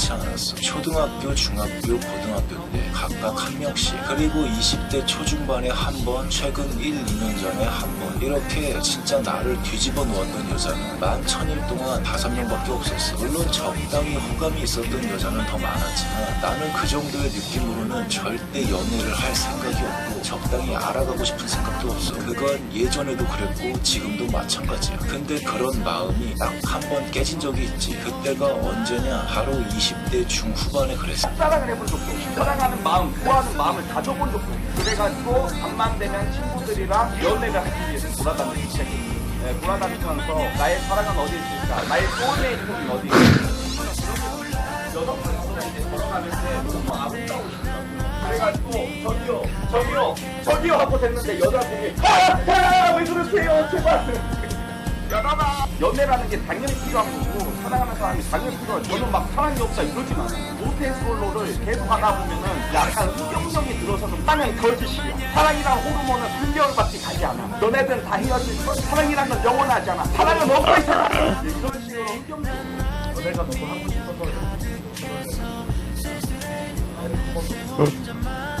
많지 않았어. 초등학교, 중학교, 고등학교 때 각각 한 명씩. 그리고 20대 초중반에 한 번, 최근 1, 2년 전에 한 번. 이렇게 진짜 나를 뒤집어 놓았던 여자는 만 천일 동안 다섯 명밖에 없었어. 물론 적당히 호감이 있었던 여자는 더 많았지만 나는 그 정도의 느낌으로는 절대 연애를 할 생각이 없고 적당히 알아가고 싶은 생각도 없어. 그건 예전에도 그랬고 지금도 마찬가지야. 근데 그런 마음이 딱 한 번 깨진 적이 있지. 그때가 언제냐? 바로 20대 중후반에 그랬어. 사랑을 해본 적도 없고 사랑하는 마음, 좋아하는 마음을 가져본 적도 없고 그래가지고 밤만 되면 친구들이랑 연애를 하기 위해서 돌아다니기 시작했어요 네, 돌아다니면서 나의 사랑은 어디 있을까? 나의 소울메이트는 어디 있을까? 여섯 분이서 이제 걸어가는데 너무 아름다우시더라고요 그래가지고 저기요 저기요 저기요 하고 됐는데 여자분이 아왜 그러세요. 제발 여자다 연애라는 게 당연히 필요한 거고 사랑하는 사람이 당연히 필요해 저는 막 사랑이 없다 이러지만 모태솔로를 계속 하다 보면은 약간 의경력이 들어서는 당연히 거짓이야 사랑이란 호르몬은 3개월밖에 가지 않아. 너네들은 다 헤어질 걸 사랑이란 건 영원하지 않아. 사랑은 없고 있어. 이런 식으로 의경력 너네가 너무 하고 싶어서 이 영상